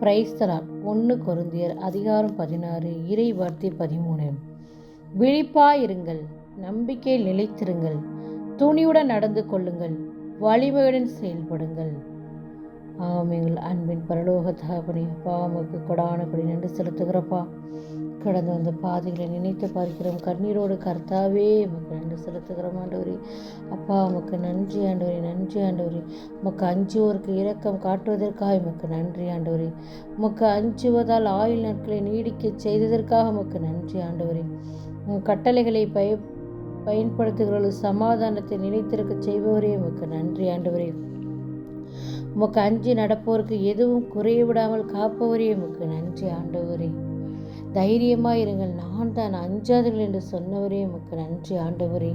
பிரைஸ்தலால் ஒன்று கொருந்தியர் அதிகாரம் பதினாறு இறை வார்த்தை பதிமூணு. விழிப்பாயிருங்கள் நம்பிக்கை நிலைத்திருங்கள் துணியுடன் நடந்து கொள்ளுங்கள் வலிமையுடன் செயல்படுங்கள். ஆம் எங்கள் அன்பின் பரலோக தகப்பனே அப்பா உமக்கு கொடான கொடி நன்றி செலுத்துகிறப்பா. கடந்து வந்த பாதைகளை நினைத்து பார்க்கிறோம். கண்ணீரோடு கர்த்தாவே உமக்கு நன்றி செலுத்துகிறோம் ஆண்டவரே. அப்பா உமக்கு நன்றி ஆண்டவரே நன்றி ஆண்டவரே. உமக்கு அஞ்சுவோருக்கு இரக்கம் காட்டுவதற்காக உமக்கு நன்றி ஆண்டவரே. உமக்கு அஞ்சுவதால் ஆயுள் நாட்களை நீடிக்க செய்ததற்காக உமக்கு நன்றி ஆண்டவரே. உங்கள் கட்டளைகளை பய பயன்படுத்துகிறவர்கள் சமாதானத்தை நினைத்திருக்க செய்பவரே உமக்கு நன்றி ஆண்டவரே. உமக்கு அஞ்சு நடப்போருக்கு எதுவும் குறைய விடாமல் காப்பவரே உமக்கு நன்றி ஆண்டவரே. தைரியமாக இருங்கள். நான் தான் அஞ்சாதீர்கள் என்று சொன்னவரே உமக்கு நன்றி ஆண்டவரே.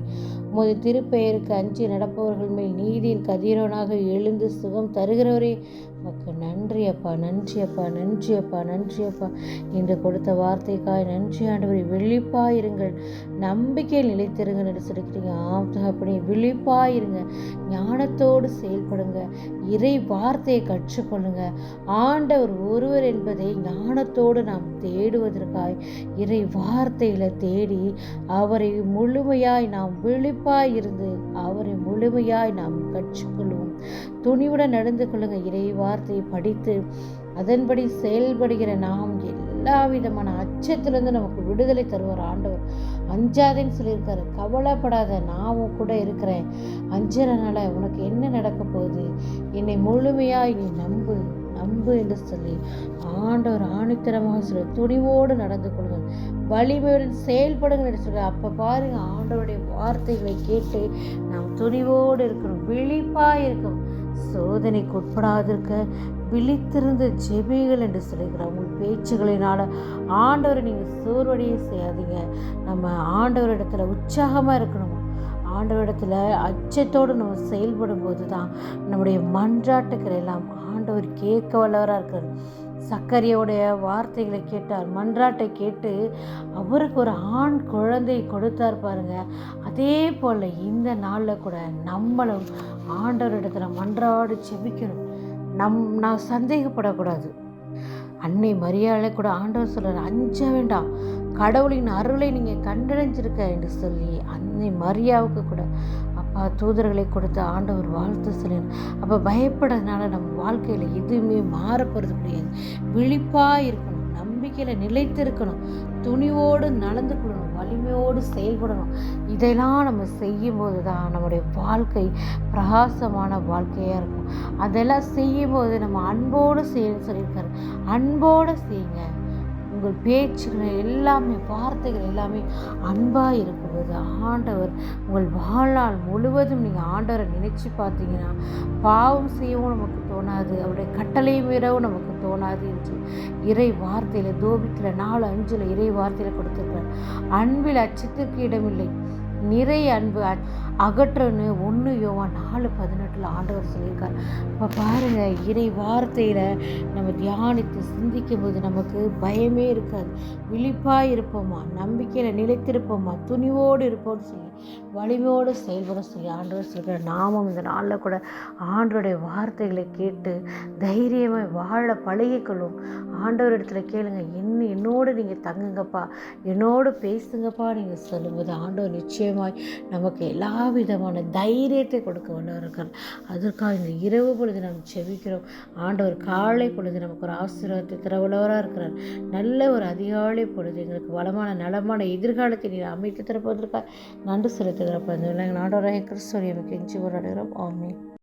உமது திருப்பெயருக்கு அஞ்சு நடப்பவர்கள் மேல் நீதியின் கதிரவனாக எழுந்து சுகம் தருகிறவரே. உமக்கு நன்றியப்பா நன்றியப்பா நன்றி அப்பா நன்றி அப்பா நன்றி அப்பா. இன்று கொடுத்த வார்த்தைக்காய் நன்றி ஆண்டவரை. விழிப்பாயிருங்கள். நம்பிக்கையில் நிலைத்திருங்கள் என்று சொல்லிக்கிறீங்க. ஆம் அப்படி விழிப்பாயிருங்க. ஞானத்தோடு செயல்படுங்க. இறை வார்த்தையை கற்றுக்கொள்ளுங்க. ஆண்டவர் ஒருவர் என்பதை ஞானத்தோடு நாம் தேடுவதற்காய் இறை வார்த்தையில் தேடி அவரை முழுமையாய் நாம் விழிப்பாய் இருந்து அவரை முழுமையாய் நாம் கற்றுக்கொள்வோம். துணிவுடன் நடந்து கொள்ளுங்க. இறை வார்த்தையை படித்து அதன்படி செயல்படுகிற நாம் எல்லா விதமான அச்சத்திலிருந்து நமக்கு விடுதலை தருவார் ஆண்டவர். அஞ்சாதேன்னு சொல்லியிருக்காரு. கவலைப்படாத நான் கூட இருக்கிறேன். அஞ்சறனால உனக்கு என்ன நடக்க போகுது? என்னை முழுமையாக நீ நம்பு நம்பு என்று சொல்லி ஆண்டவர் ஆணித்தரமாக சொல்லி துணிவோடு நடந்து கொள்ளுங்கள். வலிமையுடன் செயல்படுங்கள் என்று சொல்லி அப்போ பாருங்கள் ஆண்டவருடைய வார்த்தைகளை கேட்டு நாம் துணிவோடு இருக்கணும் விழிப்பாக இருக்கிறோம் சோதனைக்கு உட்படாதிருக்க விழித்திருந்த ஜெபிகள் என்று சொல்லுகிறார் உங்கள் பேச்சுகளினால் ஆண்டவரை நீங்கள் சோர்வடையே செய்யாதீங்க. நம்ம ஆண்டவரிடத்துல உற்சாகமாக இருக்கணும்? ஆண்டவரிடத்துல அச்சத்தோடு நம்ம செயல்படும் போது தான் நம்முடைய மன்றாட்டுக்கள் எல்லாம் ஆண்டவர் கேட்க வல்லவராக இருக்கிறார். சக்கரையோடைய வார்த்தைகளை கேட்டார் மன்றாட்டை கேட்டு அவருக்கு ஒரு ஆண் குழந்தை கொடுத்தார் பாருங்க. அதே போல் இந்த நாளில் கூட நம்மளும் ஆண்டவரிடத்துல மன்றாடு செபிக்கணும் நம் நான் சந்தேகப்படக்கூடாது. அன்னை மரியாதை கூட ஆண்டவர் சொல்கிறார் அஞ்ச வேண்டாம். கடவுளின் அருளை நீங்கள் கண்டடைஞ்சிருக்க என்று சொல்லி அன்னை மரியாவுக்கு கூட தூதர்களை கொடுத்து ஆண்டவர் வாழ்த்து சொல்லினார். அப்போ பயப்படுறதுனால நம்ம வாழ்க்கையில் எதுவுமே மாறப்போகிறது கிடையாது. விழிப்பாக இருக்கணும் நம்பிக்கையில் நிலைத்திருக்கணும் துணிவோடு நடந்து கொள்ளணும் வலிமையோடு செயல்படணும். இதெல்லாம் நம்ம செய்யும்போது தான் நம்முடைய வாழ்க்கை பிரகாசமான வாழ்க்கையாக இருக்கும். அதெல்லாம் செய்யும்போது நம்ம அன்போடு செய்யணும்னு சொல்லியிருக்காரு. அன்போடு செய்யுங்க. உங்கள் பேச்சுகள் எல்லாமே வார்த்தைகள் எல்லாமே அன்பாக இருக்கும்போது ஆண்டவர் உங்கள் வாழ்நாள் முழுவதும் நீங்கள் ஆண்டவரை நினச்சி பார்த்தீங்கன்னா பாவம் செய்யவும் நமக்கு தோணாது அவருடைய கட்டளை மீறவும் நமக்கு தோணாது என்று இறை வார்த்தையில் தோபிக்கிற நாலு அஞ்சில் இறை வார்த்தையில் கொடுத்துருக்கிறார். அன்பில் அச்சத்திற்கு இடமில்லை. நிறைய அன்பு அகற்றன்னு ஒன்று யோவா நாலு பதினெட்டில் ஆண்டவர் சொல்லியிருக்கார். இப்போ பாருங்கள் இறை வார்த்தையில் நம்ம தியானித்து சிந்திக்கும் போது நமக்கு பயமே இருக்காது. விழிப்பாக இருப்போமா? நம்பிக்கையில் நிலைத்திருப்போமா? துணிவோடு இருப்போம்னு சொல்லி வலிமையோடு செயல்பட சொல்லி ஆண்டவர் சொல்கிற நாமும் இந்த நாளில் கூட ஆண்டோடைய வார்த்தைகளை கேட்டு தைரியமாக வாழ பழகிக்கொள்ளும் ஆண்டவர் இடத்துல கேளுங்க என்ன என்னோடு நீங்கள் தங்குங்கப்பா. என்னோடு பேசுங்கப்பா நீங்கள் சொல்லும்போது ஆண்டவர் நிச்சயம் நிச்சயமாய் நமக்கு எல்லா விதமான தைரியத்தை கொடுக்க வல்லவர்கள் அதற்காக இந்த இரவு பொழுது நாம் செவிக்கிறோம் ஆண்டவர் காலை பொழுது நமக்கு ஒரு ஆசீர்வாதத்தை தரவுள்ளவராக இருக்கிறார். நல்ல ஒரு அதிகாலை பொழுது எங்களுக்கு வளமான நலமான எதிர்காலத்தை நீர் அமைத்து தரப்போவதற்காக நன்றி செலுத்துகிறப்ப இந்த ஆண்டவராக கிறிஸ்துவரை நமக்கு எஞ்சி போராடுகிறோம். ஆமே